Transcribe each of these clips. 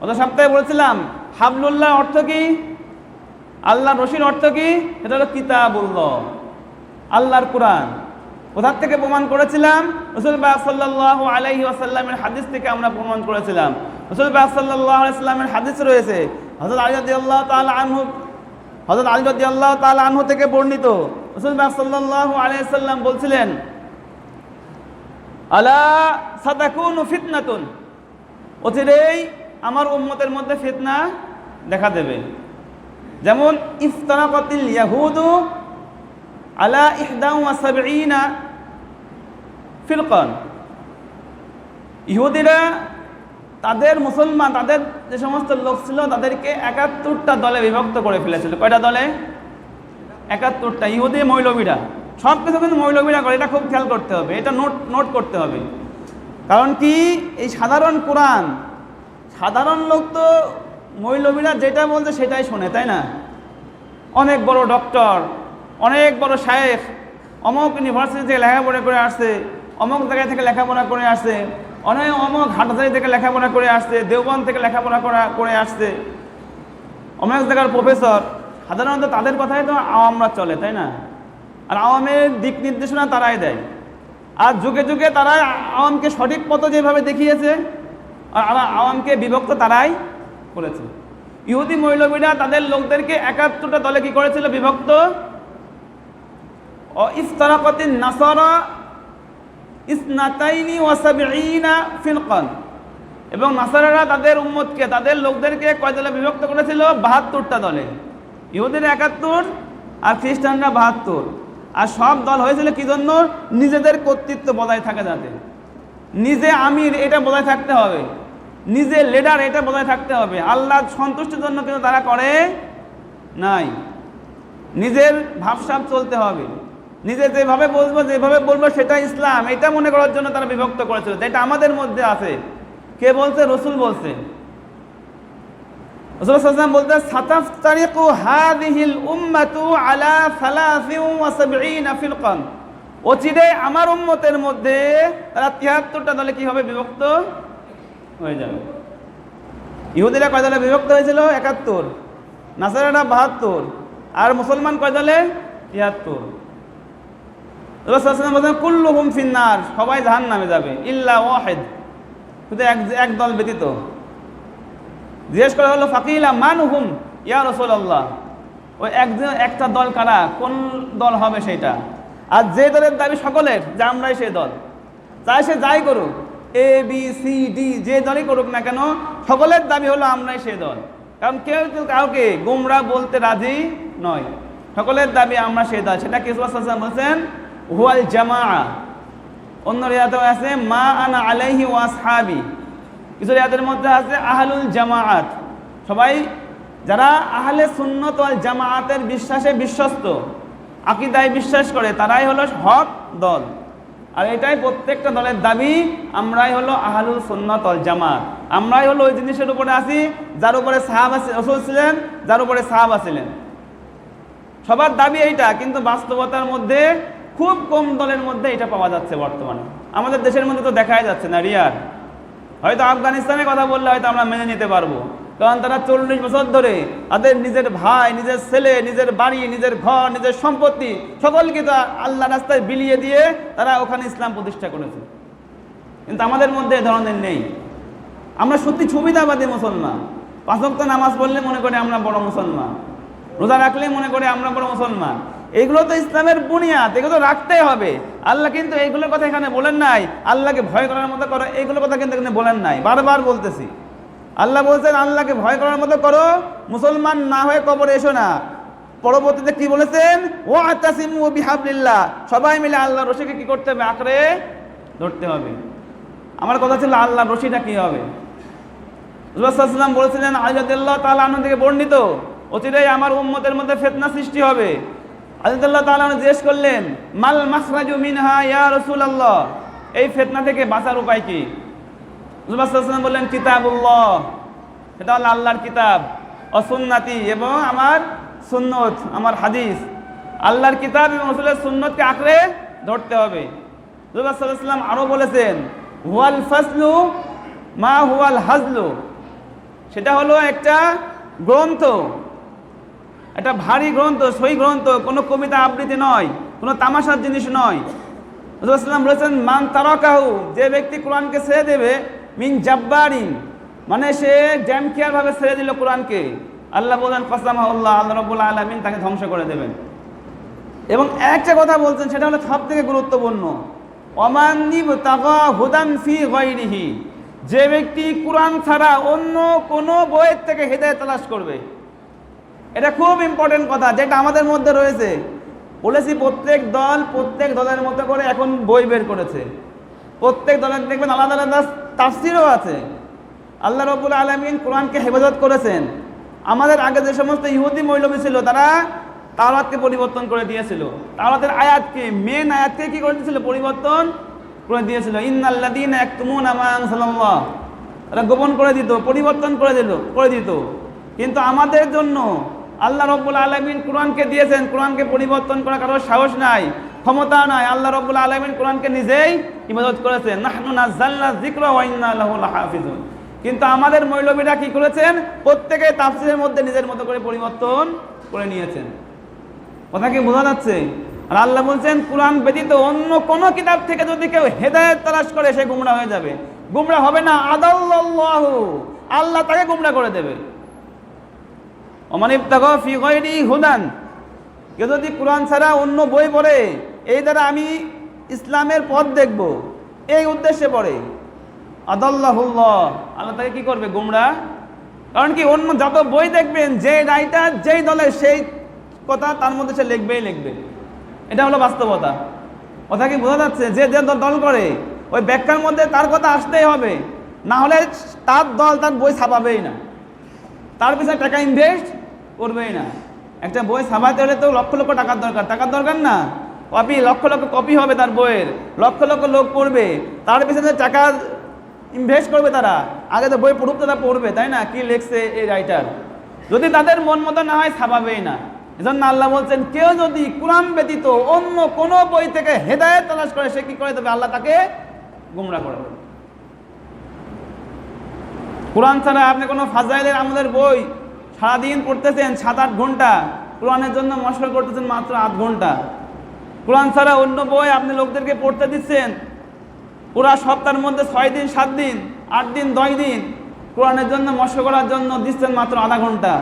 গত সপ্তাহে বলেছিলাম হাবলুল্লাহ অর্থ কি? আল্লাহ রশির অর্থ কি? এটা হলো কিতাবুল্লাহ, আল্লাহর কোরআন। কোথার থেকে প্রমাণ করেছিলাম? রসুল বাহ সাল্লাহ আলাইহি আসাল্লামের হাদিস থেকে আমরা প্রমাণ করেছিলাম। রসুল বাহ সাল্লাহ আলাইসাল্লামের হাদিস রয়েছে হজরত আলী আল্লাহ তাল আনহু হজরত আলী রদি আল্লাহ তাল আনহু থেকে বর্ণিত। রসুল বাহ সাল্লাহ আলাইসাল্লাম বলছিলেন, আলা সাদাকুন ফিতনাতুন, অচিরেই আমার উম্মতের মধ্যে ফিতনা দেখা দেবে। যেমন, ইফতারাকাতিল ইয়াহুদু আলা ইহদাউ ওয়া সাবঈনা ফিরকান। ইহুদিরা তাদের মুসলমান, তাদের যে সমস্ত লোক ছিল, তাদেরকে একাত্তরটা দলে বিভক্ত করে ফেলেছিল। কয়টা দলে? একাত্তরটা। ইহুদি মৌলবীরা। সব কিছু কিন্তু মৌলবীরা করে। এটা খুব খেয়াল করতে হবে। এটা নোট নোট করতে হবে। কারণ কি? এই সাধারণ কোরআন সাধারণ লোক তো মৌলবীরা যেটা বলছে সেটাই শোনে, তাই না? অনেক বড় ডক্টর অনেক বড় শায়েখ, অমুক ইউনিভার্সিটি থেকে লেখাপড়া করে আসছে, অমুক জায়গায় থেকে লেখাপড়া করে আসছে, অনেক অমুক হাটহাজারি থেকে লেখাপড়া করে আসছে দেওবন থেকে লেখাপড়া করা, করে আসছে। অনেক জায়গার প্রফেসর সাধারণত তাদের কথাই তো আওয়ামরা চলে, তাই না? আর আওয়ামের দিক নির্দেশনা তারাই দেয়। আর যুগে যুগে তারা আওয়ামকে সঠিক পথ যেভাবে দেখিয়েছে আওয়ামকে বিভক্ত তারাই করেছে। ইহুদি মৌলবীরা তাদের লোকদেরকে একাত্তরটা দলে কি করেছিল? বিভক্ত? ও ইফতারাকাতিন নাসারা ইসনাতাইনি ওয়াসাবিঈনা ফিরকান। এবং নাসারারা তাদের উম্মতকে, তাদের লোকদেরকে কয় দলে বিভক্ত করেছিল? বাহাত্তরটা দলে। ইহুদের একাত্তর আর খ্রিস্টানরা বাহাত্তর। আর সব দল হয়েছিল কি জন্য? নিজেদের কর্তৃত্ব বজায় থাকা যাতে। নিজে আমির, এটা বজায় থাকতে হবে। নিজে লিডার এটা বজায় থাকতে হবে। আল্লাহ সন্তুষ্টির জন্য কিন্তু তারা করে নাই। নিজের ভাবসাব চলতে হবে। নিজে যেভাবে বলব যেভাবে বলব সেটা ইসলাম। এটা মনে করার জন্য তারা বিভক্ত করেছিল। যেটা আমাদের মধ্যে আছে। কে বলছে? রসুল বলছে। রসুল সাল্লাম বলতে সাতাফ তারিকু হাদিহিল উম্মাতু আলা অচিরে আমার উম্মতের মধ্যে তারা তিয়াত্তরটা দলে কি হবে? বিভক্ত হয়ে যাবে। ইহুদিরা কয় দলে বিভক্ত হয়েছিল? একাত্তর। নাসারারা বাহাত্তর। আর মুসলমান কয় দলে? তিয়াত্তর। বলছেন কুল্লু হুম ফিন্নার সবাই জাহান নামে যাবে। ইল্লা ওয়াহেদ। শুধু এক এক দল ব্যতীত। জিজ্ঞেস করা হলো, ফাকিলা মান হুম ইয়া রসুল আল্লাহ ওই একজন একটা দল কারা? কোন দল হবে সেটা? আর যে দলের দাবি সকলের, যে আমরাই সেই দল। চাই সে যাই করুক। এ বি সি ডি যে দলই করুক না কেন, সকলের দাবি হলো আমরাই সে দল। কারণ কেউ কেউ কাউকে গুমরা বলতে রাজি নয়। সকলের দাবি আমরা সেই দল। সেটা কিছু বলছেন? হুয়াল জামা অন্য রিয়াতেও আছে, মা আনা আলাইহি ওয়াসহাবি কিছু রিয়াতের মধ্যে আছে, আহলুল জামাআত। সবাই, যারা আহলে সুন্নত ওয়াল জামাআতের বিশ্বাসে বিশ্বস্ত, আকিদায় বিশ্বাস করে, তারাই হলো হক দল। আর এটাই প্রত্যেকটা দলের দাবি, আমরাই হলো আহলুল সুন্নত অল জামাত। আমরাই হলো ওই জিনিসের উপরে আসি, যার উপরে সাহাব রসুল ছিলেন, যার উপরে সাহাব ছিলেন। সবার দাবি এইটা, কিন্তু বাস্তবতার মধ্যে খুব কম দলের মধ্যে এটা পাওয়া যাচ্ছে বর্তমানে। আমাদের দেশের মধ্যে তো দেখাই যাচ্ছে না রিয়ার হয়তো আফগানিস্তানের কথা বললে হয়তো আমরা মেনে নিতে পারব। কারণ তারা চল্লিশ বছর ধরে তাদের নিজের ভাই, নিজের ছেলে, নিজের বাড়ি, নিজের ঘর, নিজের সম্পত্তি সকলকে তো আল্লাহ রাস্তায় বিলিয়ে দিয়ে তারা ওখানে ইসলাম প্রতিষ্ঠা করেছে। কিন্তু আমাদের মধ্যে এ ধরনের নেই। আমরা সত্যি সুবিধাবাদী মুসলমান। পাঁচক্ত নামাজ পড়লে মনে করি আমরা বড় মুসলমান। রোজা রাখলে মনে করে আমরা বড় মুসলমান। এগুলো তো ইসলামের বুনিয়াদ, এগুলো তো রাখতেই হবে। আল্লাহ কিন্তু এইগুলোর কথা এখানে বলেন নাই। আল্লাহকে ভয় করার মতো করো, এইগুলোর কথা কিন্তু এখানে বলেন নাই। বারবার বলতেছি। আল্লাহ বলছেন, আল্লাহকে ভয় করার মতো করো, মুসলমান না হয়ে কবরে এসো না। পরবর্তীতে কি বলেছেন? ও আতাসিমু বিহাবলিল্লাহ। সবাই মিলে আল্লাহ রশিকে কি করতে হবে? আঁকড়ে ধরতে হবে। আমার কথা ছিল আল্লাহ রশিটা কি হবে? বলেছিলেন আজাদুল্লাহ তালা আনন্দ থেকে বর্ণিত, অচিরেই আমার উম্মতের মধ্যে ফেতনা সৃষ্টি হবে। আজাদুল্লাহ তালা জিজ্ঞেস করলেন, মাল মাসরাজু মিনহা ইয়া রসুল আল্লাহ এই ফেতনা থেকে বাঁচার উপায় কি? রসুলাম বললেন, কিতাবুল্লাহ। এটা হলো আল্লাহর কিতাব, অসুন্নাতি এবং আমার সুন্নত, আমার হাদিস। আল্লাহর কিতাব এবং রসুলের সুন্নতকে আঁকড়ে ধরতে হবে। রসুল্লাহাম আরও বলেছেন, হুয়াল ফাসলু মা হুয়াল হাজলু। সেটা হলো একটা গ্রন্থ। একটা ভারী গ্রন্থ, সই গ্রন্থ, কোনো কবিতা আবৃত্তি নয়, কোনো তামাশার জিনিস নয়। রসুলাম বলেছেন, মান তারকাহু যে ব্যক্তি কোরআনকে ছেড়ে দেবে, মিন জাব্বারিন মানে সে ড্যামকেয়ার ভাবে ছেড়ে দিল কোরআনকে। আল্লাহ বলেন কসামা আল্লাহ রব্বুল আলমিন তাকে ধ্বংস করে দেবেন। এবং একটা কথা বলছেন, সেটা হলো সব থেকে গুরুত্বপূর্ণ অমান্দিব তাগা হুদান ফি গৈরিহি যে ব্যক্তি কোরআন ছাড়া অন্য কোনো বইয়ের থেকে হেদায় তালাশ করবে। এটা খুব ইম্পর্টেন্ট কথা, যেটা আমাদের মধ্যে রয়েছে। বলেছি প্রত্যেক দল, প্রত্যেক দলের মতো করে এখন বই বের করেছে। প্রত্যেক দলের দেখবেন আলাদা আলাদা তাফসিরও আছে। আল্লাহ রবুল আলমিন কোরআনকে হেফাজত করেছেন। আমাদের আগে যে সমস্ত ইহুদি মৌলবী ছিল, তারা তাওরাতকে পরিবর্তন করে দিয়েছিল। তাওরাতের আয়াতকে মেন আয়াতকে কি করে দিয়েছিল? পরিবর্তন করে দিয়েছিল। ইন্নাল্লাদিন এক তুমুন আমাং সাল্লাল্লাহ তারা গোপন করে দিত, পরিবর্তন করে দিল, করে দিত। কিন্তু আমাদের জন্য আল্লাহ রব্বুল আলমিন কোরআনকে দিয়েছেন। কোরআনকে পরিবর্তন করা কারোর সাহস নাই, ক্ষমতা নাই। আল্লাহ রব্বুল আলমিন কোরআনকে নিজেই ইবাদত করেছেন। কিন্তু আমাদের মৌলবীরা কি করেছেন? প্রত্যেকে তাফসিরের মধ্যে নিজের মতো করে পরিবর্তন করে নিয়েছেন। কথা কি বোঝা যাচ্ছে? আর আল্লাহ বলছেন, কোরআন ব্যতীত অন্য কোন কিতাব থেকে যদি কেউ হেদায়েত তালাশ করে, সে গুমরা হয়ে যাবে। গুমরা হবে না আদাল্লাহু আল্লাহ তাকে গুমরা করে দেবে। অমানিব তাক ফি হুদান। কেউ যদি কোরআন ছাড়া অন্য বই পড়ে, এই দ্বারা আমি ইসলামের পথ দেখব। এই উদ্দেশ্যে পড়ে। আদাল্লাহুল্লাহ আল্লাহ। তাকে কি করবে, গুমরা? কারণ কি, অন্য যত বই দেখবেন, যে রাইটার, যেই দলের সেই কথা তার মধ্যে সে লিখবেই লিখবে। এটা হলো বাস্তবতা। কথা কি বোঝা যাচ্ছে? যে যে দল- দল করে, ওই ব্যাখ্যার মধ্যে তার কথা আসতেই হবে। না হলে তার দল তার বই ছাপাবেই না। তার পিছনে টাকা ইনভেস্ট করবেই না। একটা বই ছাপাতে হলে তো লক্ষ লক্ষ টাকার দরকার। টাকার দরকার না। কপি লক্ষ লক্ষ কপি হবে তার বইয়ের। লক্ষ লক্ষ লোক পড়বে। তার পিছনে টাকা ইনভেস্ট করবে তারা। আগে তো বই পড়ুক, তারা পড়বে, তাই না? কি লিখছে এই রাইটার যদি তাদের মন মতো না হয় ছাপাবেই না। এজন্য আল্লাহ বলছেন, কেউ যদি কোরআন ব্যতীত অন্য কোনো বই থেকে হেদায়েত তালাশ করে, সে কি করে? তবে আল্লাহ তাকে গুমরা করে কোরআন ছাড়া আপনি কোনো ফাজাইলের আমাদের বই সারাদিন পড়তেছেন সাত আট ঘণ্টা। কোরআনের জন্য মশলা করতেছেন মাত্র আধ ঘণ্টা। কোরআন ছাড়া অন্য বই আপনি লোকদেরকে পড়তে দিচ্ছেন। পুরা সপ্তাহের মধ্যে ছয় দিন, সাত দিন, আট দিন, দশ দিন কোরআনের জন্য মশলা করার জন্য দিচ্ছেন মাত্র আধা ঘণ্টা।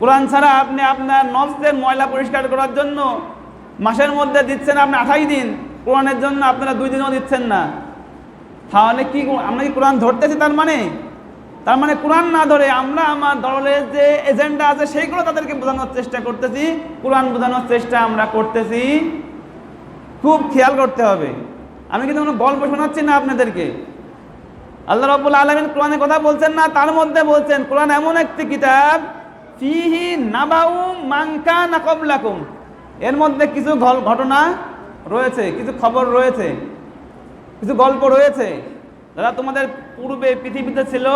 কোরআন ছাড়া আপনি আপনার নফসের ময়লা পরিষ্কার করার জন্য মাসের মধ্যে দিচ্ছেন আপনি আঠাশ দিন, কোরআনের জন্য আপনারা দুই দিনও দিচ্ছেন না। তাহলে কি আমরা কি কোরআন ধরতেছি তার মানে? তার মানে কোরআন না ধরে আমরা আমার দলের যে এজেন্ডা আছে সেইগুলো তাদেরকে বোঝানোর চেষ্টা করতেছি, কোরআন বোঝানোর চেষ্টা আমরা করতেছি। খুব খেয়াল করতে হবে। আমি কিন্তু কোনো গল্প শোনাচ্ছি না আপনাদেরকে? আল্লাহ রব্বুল আলমিন কোরআনের কথা বলছেন না, তার মধ্যে বলছেন, কোরআন এমন একটি কিতাব, ফিহি নাবাউ মাংকা না কবলাকুম এর মধ্যে কিছু ঘটনা রয়েছে, কিছু খবর রয়েছে, কিছু গল্প রয়েছে। যারা তোমাদের পূর্বে পৃথিবীতে ছিল,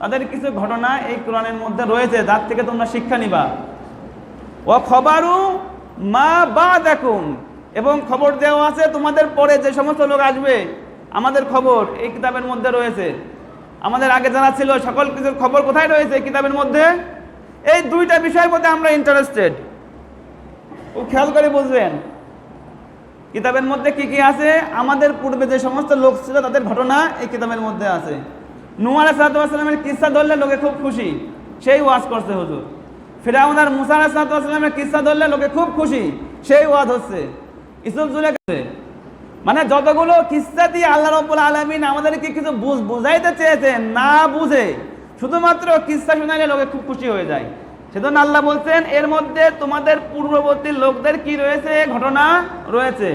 তাদের কিছু ঘটনা এই কোরআনের মধ্যে রয়েছে যার থেকে তোমরা শিক্ষা নিবা। ও খবরু মা বা দেখুন এবং খবর দেওয়া আছে তোমাদের পরে যে সমস্ত লোক আসবে, আমাদের খবর এই কিতাবের মধ্যে রয়েছে। আমাদের আগে যারা ছিল, সকল কিছুর খবর কোথায় রয়েছে কিতাবের মধ্যে? এই দুইটা বিষয়ের মধ্যে আমরা ইন্টারেস্টেড ও খেয়াল করে বুঝবেন। কিতাবের মধ্যে কি কি আছে? আমাদের পূর্বে যে সমস্ত লোক ছিল, তাদের ঘটনা এই কিতাবের মধ্যে আছে। নুয়ার সালাতামের কিসা ধরলে লোকে খুব খুশি? সেই ওয়াজ করছে হুজুর। ফিরাউন আর মুসা সালাতামের কিসা ধরলে লোকে খুব খুশি? সেই ওয়াজ হচ্ছে। ইসুফ জুলে মানে যতগুলো কিস্সা দিয়ে আল্লাহ রব্বুল আলমিন আমাদেরকে কিছু বুঝ, বুঝাইতে চেয়েছেন, না বুঝে, শুধুমাত্র কিস্সা শোনাইলে লোকে খুব খুশি হয়ে যায়। সেজন্য আল্লাহ বলছেন, এর মধ্যে তোমাদের পূর্ববর্তী লোকদের কি রয়েছে? ঘটনা রয়েছে।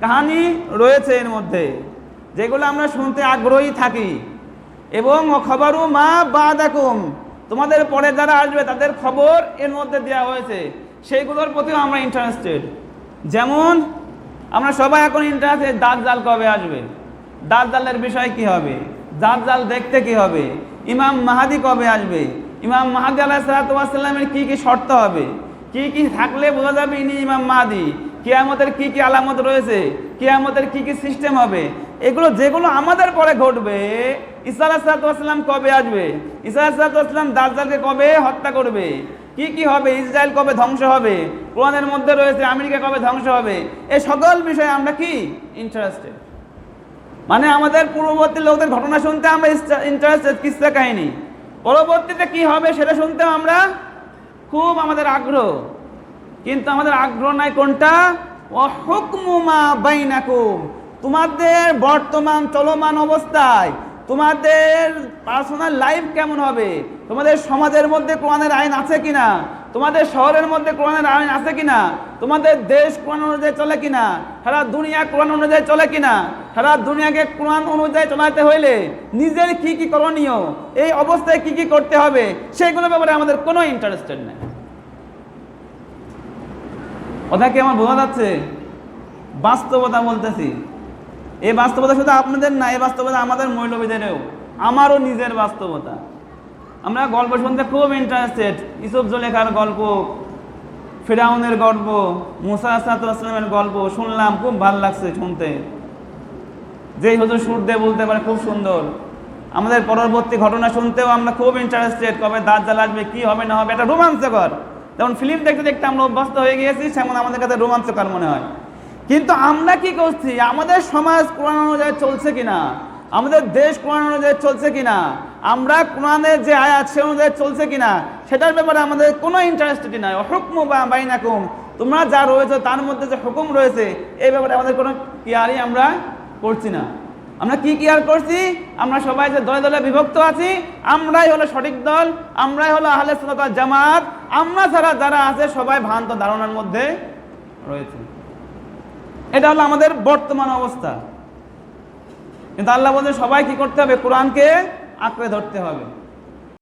কাহানি রয়েছে এর মধ্যে, যেগুলো আমরা শুনতে আগ্রহী থাকি। এবং খবরু মা বা দেখুম তোমাদের পরে যারা আসবে, তাদের খবর এর মধ্যে দেওয়া হয়েছে। সেইগুলোর প্রতিও আমরা ইন্টারেস্টেড যেমন, আমরা সবাই এখন ইন্টারেস্টেড দাঁত জাল কবে আসবে? দাঁত জালের বিষয় কি হবে? দাঁত জাল দেখতে কি হবে? ইমাম মাহাদি কবে আসবে? ইমাম মাহাদি আলাহিসাল্লামের কি কি শর্ত হবে? কি কি থাকলে বোঝা যাবে ইনি ইমাম মাহাদি? কেয়ামতের কি কি আলামত রয়েছে? কেয়ামতের কি কি সিস্টেম হবে? এগুলো যেগুলো আমাদের পরে ঘটবে ইসা আলাহিসাল্লাম কবে আসবে? ইসা আলাহিসাল্লাম দাজ্জালকে কবে হত্যা করবে? কি কি হবে? ইসরায়েল কবে ধ্বংস হবে? কোরআনের মধ্যে রয়েছে আমেরিকা কবে ধ্বংস হবে? এই সকল বিষয়ে আমরা কি? ইন্টারেস্টেড মানে আমাদের পূর্ববর্তী লোকদের ঘটনা শুনতে আমরা ইন্টারেস্টেড কিস্সা কাহিনী? পরবর্তীতে কি হবে সেটা শুনতে আমরা খুব আমাদের আগ্রহ। কিন্তু আমাদের আগ্রহ নাই কোনটা? অহুকমুমা বাইনাকুম। তোমাদের বর্তমান চলমান অবস্থায় তোমাদের পার্সোনাল লাইফ কেমন হবে? তোমাদের সমাজের মধ্যে কোরআনের আইন আছে কিনা? তোমাদের শহরের মধ্যে কোরআনের আইন আছে কিনা? তোমাদের দেশ কোরআন অনুযায়ী চলে কিনা? সারা দুনিয়া কোরআন অনুযায়ী চলে কিনা? সারা দুনিয়াকে কোরআন অনুযায়ী চলাতে হইলে নিজের কি কি করণীয়? এই অবস্থায় কি কি করতে হবে? সেইগুলোর ব্যাপারে আমাদের কোনো ইন্টারেস্টেড নেই। কথা কি আমার বোঝা যাচ্ছে? বাস্তবতা বলতেছি। এই বাস্তবতা শুধু আপনাদের না এই বাস্তবতা আমাদের মৌলবীদেরও, আমারও নিজের বাস্তবতা। আমরা গল্প শুনতে খুব ইন্টারেস্টেড ইসুফ জলেখার গল্প, ফেরাউনের গল্প, মুসা গল্প শুনলাম, খুব ভালো লাগছে শুনতে। যেই হুজুর সুর দিয়ে বলতে পারে খুব সুন্দর। আমাদের পরবর্তী ঘটনা শুনতেও আমরা খুব ইন্টারেস্টেড কবে দাঁত জ্বালা আসবে, কি হবে, না হবে এটা রোমাঞ্চকর। যেমন ফিল্ম দেখতে দেখতে আমরা অভ্যস্ত হয়ে গিয়েছি, সেমন আমাদের কাছে রোমাঞ্চকর মনে হয়। কিন্তু আমরা কি করছি? আমাদের সমাজ কোরআন অনুযায়ী চলছে কিনা? আমাদের দেশ কোরআন অনুযায়ী চলছে কিনা? আমরা কোরআনের যে আয়াত, সে অনুযায়ী চলছে কিনা? সেটার ব্যাপারে আমাদের কোনো ইন্টারেস্টেড নাই। হুকম বা বাইনাকুম। তোমরা যা রয়েছে তার মধ্যে যে হুকুম রয়েছে, এই ব্যাপারে আমাদের কোনো কেয়ারই আমরা করছি না। আমরা কি কেয়ার করছি? আমরা সবাই যে দলে দলে বিভক্ত আছি, আমরাই হলো সঠিক দল, আমরাই হলো আহলে সুন্নাত জামাত, আমরা ছাড়া যারা আছে সবাই ভ্রান্ত ধারণার মধ্যে রয়েছে। এটা হলো আমাদের বর্তমান অবস্থা। কিন্তু আল্লাহ বলছে সবাই কি করতে হবে, কোরআনকে আঁকড়ে ধরতে হবে।